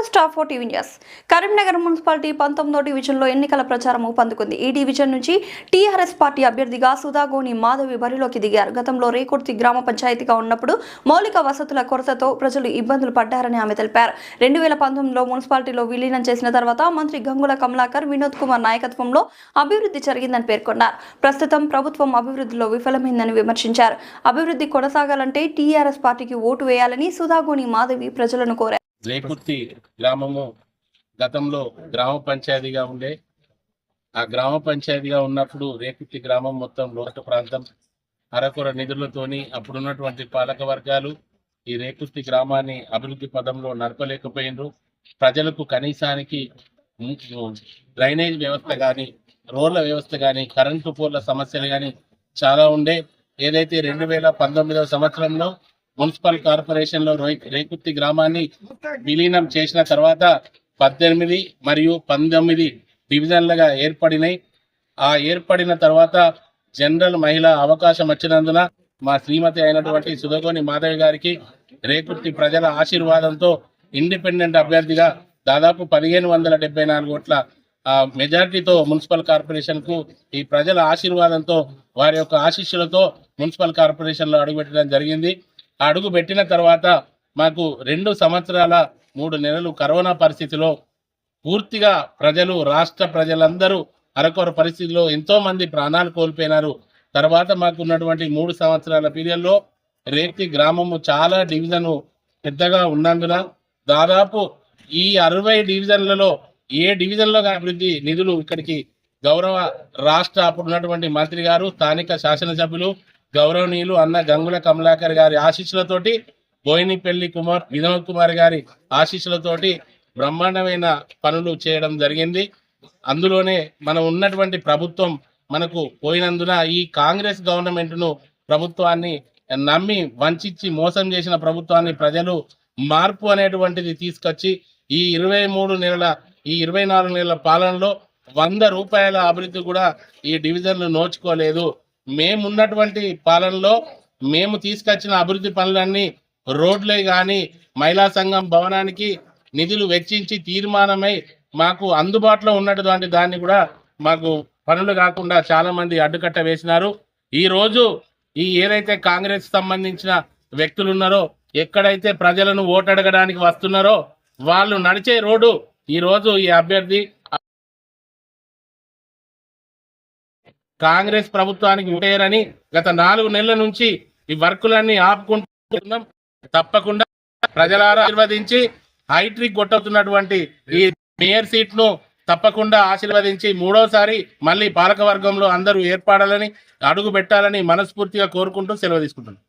నమస్కారం staff four TV news. Karimnagar municipality పంతొమ్మిదో డివిజన్లో ఎన్నికల ప్రచారం ఊపందుకుంది. ఈ డివిజన్ నుంచి టీఆర్ఎస్ పార్టీ అభ్యర్థిగా సుధాగోని మాధవి బరిలోకి దిగారు. గతంలో రేకుర్తి గ్రామ పంచాయతీగా ఉన్నప్పుడు మౌలిక వసతుల కొరతతో ప్రజలు ఇబ్బందులు పడ్డారని ఆమె తెలిపారు. రెండు వేల పంతొమ్మిదిలో మున్సిపాలిటీలో విలీనం చేసిన తర్వాత మంత్రి గంగుల కమలాకర్ వినోద్ కుమార్ నాయకత్వంలో అభివృద్ధి జరిగిందని పేర్కొన్నారు. ప్రస్తుతం ప్రభుత్వం అభివృద్ధిలో విఫలమైందని విమర్శించారు. అభివృద్ధి కొనసాగాలంటే టీఆర్ఎస్ పార్టీకి ఓటు వేయాలని సుధాగోని మాధవి ప్రజలను కోరారు. రేకుర్తి గ్రామము గతంలో గ్రామ పంచాయతీగా ఉండే ఆ గ్రామ పంచాయతీగా ఉన్నప్పుడు రేకుర్తి గ్రామం మొత్తం లోట ప్రాంతం అరకొర నిధులతోని అప్పుడున్నటువంటి పాలక వర్గాలు ఈ రేకుర్తి గ్రామాన్ని అభివృద్ధి పదంలో నడపలేకపోయినరు. ప్రజలకు కనీసానికి డ్రైనేజ్ వ్యవస్థ కానీ రోడ్ల వ్యవస్థ కానీ కరెంటు పోల్ల సమస్యలు కానీ చాలా ఉండే. ఏదైతే రెండు వేల పంతొమ్మిదవ సంవత్సరంలో మున్సిపల్ కార్పొరేషన్లో రేకుర్తి గ్రామాన్ని విలీనం చేసిన తర్వాత పద్దెనిమిది మరియు పంతొమ్మిది డివిజన్లుగా ఏర్పడినాయి. ఆ ఏర్పడిన తర్వాత జనరల్ మహిళ అవకాశం వచ్చినందున మా శ్రీమతి అయినటువంటి సుధగోని మాధవి గారికి రేకుర్తి ప్రజల ఆశీర్వాదంతో ఇండిపెండెంట్ అభ్యర్థిగా దాదాపు పదిహేను వందల డెబ్బై నాలుగు ఓట్ల మెజారిటీతో మున్సిపల్ కార్పొరేషన్కు ఈ ప్రజల ఆశీర్వాదంతో వారి యొక్క ఆశీస్సులతో మున్సిపల్ కార్పొరేషన్లో అడుగుపెట్టడం జరిగింది. అడుగు పెట్టిన తర్వాత మాకు రెండు సంవత్సరాల మూడు నెలలు కరోనా పరిస్థితిలో పూర్తిగా ప్రజలు రాష్ట్ర ప్రజలందరూ అరకొర పరిస్థితిలో ఎంతో మంది ప్రాణాలు కోల్పోయినారు. తర్వాత మాకు ఉన్నటువంటి మూడు సంవత్సరాల పీరియడ్లో రేక్తి గ్రామము చాలా డివిజన్ పెద్దగా ఉన్నందున దాదాపు ఈ అరవై డివిజన్లలో ఏ డివిజన్లో అభివృద్ధి నిధులు ఇక్కడికి గౌరవ రాష్ట్ర అప్పుడు ఉన్నటువంటి మంత్రి గారు స్థానిక శాసనసభ్యులు గౌరవనీయులు అన్న గంగుల కమలాకర్ గారి ఆశీస్సులతోటి బోయినపల్లి కుమార్ వినోద్ కుమార్ గారి ఆశీస్సులతోటి బ్రహ్మాండమైన పనులు చేయడం జరిగింది. అందులోనే మనం ఉన్నటువంటి ప్రభుత్వం మనకు పోయినందున ఈ కాంగ్రెస్ గవర్నమెంట్ను ప్రభుత్వాన్ని నమ్మి వంచి మోసం చేసిన ప్రభుత్వాన్ని ప్రజలు మార్పు అనేటువంటిది తీసుకొచ్చి ఈ ఇరవై మూడు నెలల ఈ ఇరవై నాలుగు నెలల పాలనలో వంద రూపాయల అభివృద్ధి కూడా ఈ డివిజన్లు నోచుకోలేదు. మేమున్నటువంటి పాలనలో మేము తీసుకొచ్చిన అభివృద్ధి పనులన్నీ రోడ్లే కానీ మహిళా సంఘం భవనానికి నిధులు వెచ్చించి తీర్మానమై మాకు అందుబాటులో ఉన్నటువంటి దాన్ని కూడా మాకు పనులు కాకుండా చాలా మంది అడ్డుకట్ట వేసినారు. ఈరోజు ఈ ఏదైతే కాంగ్రెస్ సంబంధించిన వ్యక్తులు ఉన్నారో ఎక్కడైతే ప్రజలను ఓటడగడానికి వస్తున్నారో వాళ్ళు నడిచే రోడ్డు ఈరోజు ఈ అభ్యర్థి కాంగ్రెస్ ప్రభుత్వానికి ఓటేయరని గత నాలుగు నెలల నుంచి ఈ వర్కులన్నీ ఆపుకుంటున్నాం. తప్పకుండా ప్రజలారా ఆశీర్వదించి హైట్రిక్ కొట్టవుతున్నటువంటి ఈ మేయర్ సీట్ను తప్పకుండా ఆశీర్వదించి మూడోసారి మళ్ళీ పాలకవర్గంలో అందరూ ఏర్పడాలని అడుగు పెట్టాలని మనస్ఫూర్తిగా కోరుకుంటూ సెలవు తీసుకుంటున్నాం.